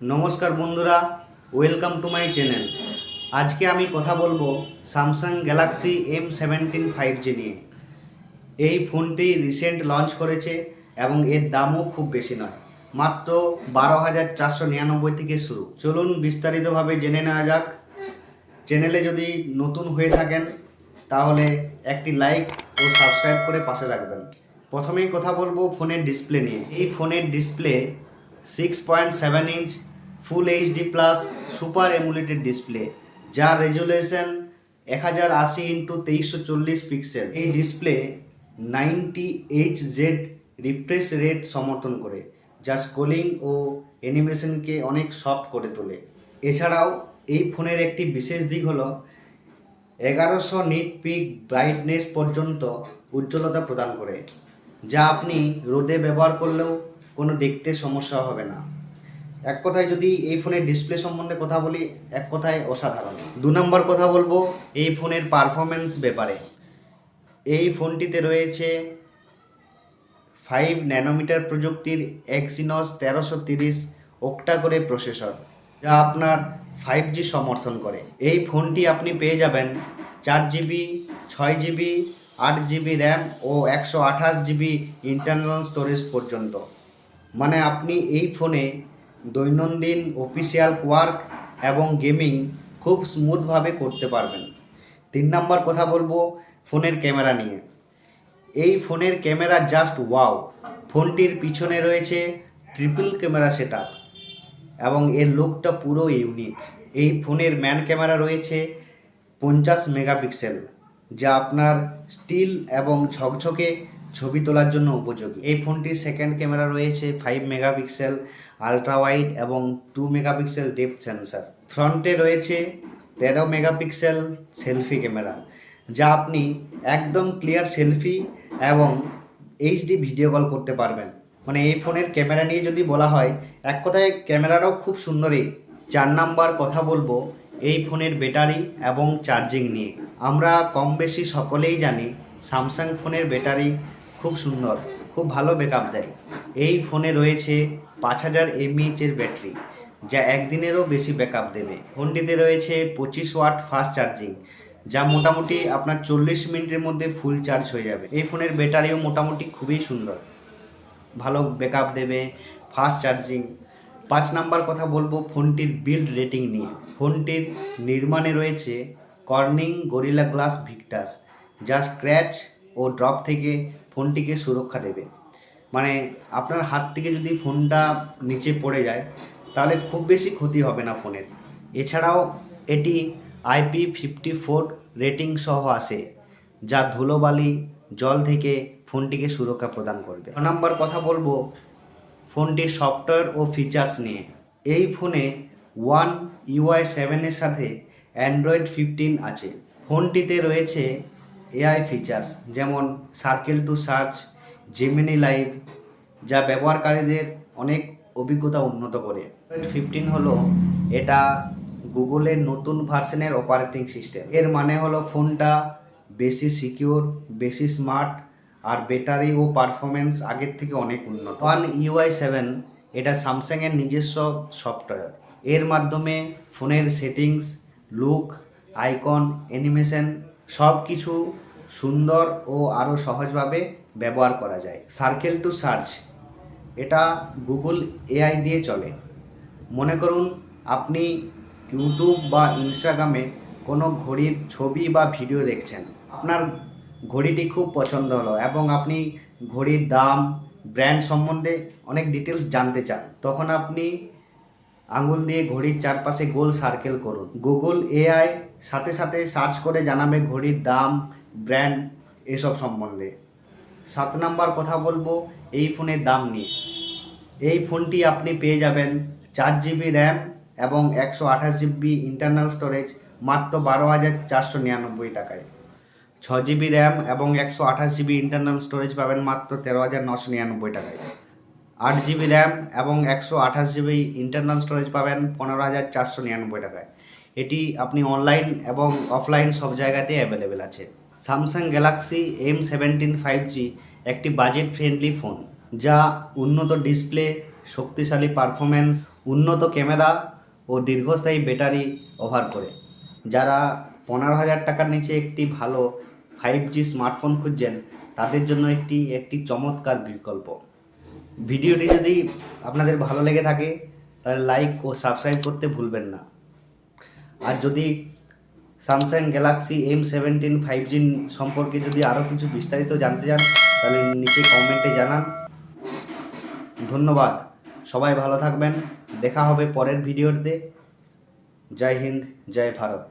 নমস্কার বন্ধুরা welcome to my channel আজকে আমি কথা বলব Samsung Galaxy M seventeen five G নিয়ে। এই ফোনটি রিসেন্ট লঞ্চ করেছে এবং এর দামও খুব বেশি নয়, মাত্র বারো হাজার চারশো নিরানব্বই থেকে শুরু। চলুন বিস্তারিতভাবে জেনে নেওয়া যাক। চ্যানেলে যদি নতুন হয়ে থাকেন, তাহলে একটি লাইক ও সাবস্ক্রাইব করে পাশে রাখবেন। প্রথমেই কথা বলব ফোনের ডিসপ্লে নিয়ে। এই ফোনের display six point seven inch full HD plus super AMOLED display যার রেজুলেশন এক হাজার আশি ইন্টু তেইশশো চল্লিশ পিক্সেল এই display ninety H Z refresh rate সমর্থন করে, যা স্কোলিং ও অ্যানিমেশনকে অনেক সফট করে তোলে। এছাড়াও এই ফোনের একটি বিশেষ দিক হলো এগারোশো নিট পিক ব্রাইটনেস পর্যন্ত উজ্জ্বলতা প্রদান করে, যা আপনি রোদে ব্যবহার করলেও কোনো দেখতে সমস্যা হবে না। এক কথায় যদি এই ফোনের ডিসপ্লে সম্বন্ধে কথা বলি, এক কথায় অসাধারণ। দু নম্বর কথা বলব, এই ফোনের পারফরমেন্স ব্যাপারে। এই ফোনটিতে রয়েছে ফাইভ ন্যানোমিটার প্রযুক্তির এক্সিনস তেরোশো তিরিশ ওক্টা করে প্রসেসর যা আপনার ফাইভ জি সমর্থন করে। এই ফোনটি আপনি পেয়ে যাবেন চার জিবি ছয় জিবি আট জিবি র্যাম ও একশো আঠাশ জিবি ইন্টারনাল স্টোরেজ পর্যন্ত। মানে আপনি এই ফোনে দৈনন্দিন অফিসিয়াল ওয়ার্ক এবং গেমিং খুব স্মুথভাবে করতে পারবেন। তিন নম্বর কথা বলব, ফোনের ক্যামেরা নিয়ে। এই ফোনের ক্যামেরা জাস্ট ওয়াও ফোনটির পিছনে রয়েছে ট্রিপল ক্যামেরা সেট এবং এর লুকটা পুরো ইউনিক এই ফোনের ম্যান ক্যামেরা রয়েছে পঞ্চাশ মেগাপিক্সেল, যা আপনার স্টিল এবং ঝকঝকে ছবি তোলার জন্য উপযোগী। এই ফোনটির সেকেন্ড ক্যামেরা রয়েছে ফাইভ মেগাপিক্সেল আলট্রা ওয়াইড এবং টু মেগাপিক্সেল ডেপ সেন্সার ফ্রন্টে রয়েছে তেরো মেগাপিক্সেল সেলফি ক্যামেরা যা আপনি একদম ক্লিয়ার সেলফি এবং এইচডি ভিডিও কল করতে পারবেন। মানে এই ফোনের ক্যামেরা নিয়ে যদি বলা হয়, এক কথায় ক্যামেরাটাও খুব সুন্দরই চার নাম্বার কথা বলব, এই ফোনের ব্যাটারি এবং চার্জিং নিয়ে। আমরা কম বেশি সকলেই জানি স্যামসাং ফোনের ব্যাটারি খুব সুন্দর, খুব ভালো ব্যাকআপ দেয়। এই ফোনে রয়েছে পাঁচ হাজার এমএইচের ব্যাটারি যা একদিনেরও বেশি ব্যাকআপ দেবে। ফোনটিতে রয়েছে পঁচিশ ওয়াট ফাস্ট চার্জিং যা মোটামুটি আপনার চল্লিশ মিনিটের মধ্যে ফুল চার্জ হয়ে যাবে। এই ফোনের ব্যাটারিও মোটামুটি খুবই সুন্দর। ভালো ব্যাকআপ দেবে ফাস্ট চার্জিং পাঁচ নাম্বার কথা বলব ফোনটির বিল্ড রেটিং নিয়ে। ফোনটির নির্মাণে রয়েছে কর্নিং গরিলা গ্লাস ভিক্টাস যা স্ক্র্যাচ ও ড্রপ থেকে ফোনটিকে সুরক্ষা দেবে। মানে আপনার হাত থেকে যদি ফোনটা নিচে পড়ে যায়, তাহলে খুব বেশি ক্ষতি হবে না ফোনের। এছাড়াও এটি আইপি ফিফটি ফোর রেটিং সহ আসে, যা ধুলোবালি, জল থেকে ফোনটিকে সুরক্ষা প্রদান করবে। ছ নম্বর কথা বলব, ফোনটির সফটওয়্যার ও ফিচার্স নিয়ে। এই ফোনে ওয়ান ইউআই সেভেনের সাথে অ্যান্ড্রয়েড ফিফটিন আছে। ফোনটিতে রয়েছে এআই ফিচার্স যেমন circle to search Gemini live যা ব্যবহারকারীদের অনেক অভিজ্ঞতা উন্নত করে। ফিফটিন হলো এটা গুগলের নতুন ভার্সনের অপারেটিং সিস্টেম এর মানে হলো ফোনটা বেশি সিকিউর বেশি স্মার্ট আর ব্যাটারি ও পারফরমেন্স আগের থেকে অনেক উন্নত। ওয়ান ইউআই সেভেন এটা স্যামসাংয়ের নিজস্ব সফটওয়্যার এর মাধ্যমে ফোনের সেটিংস লুক আইকন অ্যানিমেশন সব কিছু সুন্দর ও আরও সহজভাবে ব্যবহার করা যায়। সার্কেল টু সার্চ এটা গুগল এআই দিয়ে চলে। মনে করুন, আপনি ইউটিউব বা ইনস্টাগ্রামে কোনো ঘড়ির ছবি বা ভিডিও দেখছেন। আপনার ঘড়িটি খুব পছন্দ হলো এবং আপনি ঘড়ির দাম ব্র্যান্ড সম্বন্ধে অনেক ডিটেলস জানতে চান। তখন আপনি আঙুল দিয়ে ঘড়ির চারপাশে গোল সার্কেল করুন। গুগল এআই সাথে সাথে সার্চ করে জানাবে ঘড়ির দাম ব্র্যান্ড এসব সম্বন্ধে। সাত নাম্বার কথা বলব, এই ফোনের দাম নিয়ে। এই ফোনটি আপনি পেয়ে যাবেন চার জিবি র্যাম এবং একশো আঠাশ জিবি ইন্টারনাল স্টোরেজ মাত্র বারো হাজার চারশো নিরানব্বই টাকায়। ছ জিবি র্যাম এবং একশো আঠাশ জিবি ইন্টারনাল স্টোরেজ পাবেন মাত্র তেরো হাজার নশো নিরানব্বই টাকায়। আট জিবি র্যাম এবং একশো আঠাশ জিবি ইন্টারনাল স্টোরেজ পাবেন পনেরো হাজার চারশো নিরানব্বই টাকায়। এটি আপনি অনলাইন এবং অফলাইন সব জায়গাতেই অ্যাভেলেবেল আছে। Samsung Galaxy M seventeen five G একটি বাজেট ফ্রেন্ডলি ফোন যা উন্নত ডিসপ্লে শক্তিশালী পারফরম্যান্স উন্নত ক্যামেরা ও দীর্ঘস্থায়ী ব্যাটারি অফার করে। যারা পনেরো হাজার টাকার নিচে একটি ভালো ফাইভ জি স্মার্টফোন খুঁজছেন, তাদের জন্য একটি একটি চমৎকার বিকল্প। ভিডিওটি যদি আপনাদের ভালো লেগে থাকে, তাহলে লাইক ও সাবস্ক্রাইব করতে ভুলবেন না। আর যদি Samsung Galaxy M seventeen five G সম্পর্কে যদি আরও কিছু বিস্তারিত জানতে চান, তাহলে নিচে কমেন্টে জানান। ধন্যবাদ। সবাই ভালো থাকবেন। দেখা হবে পরের ভিডিওতে। জয় হিন্দ, জয় ভারত।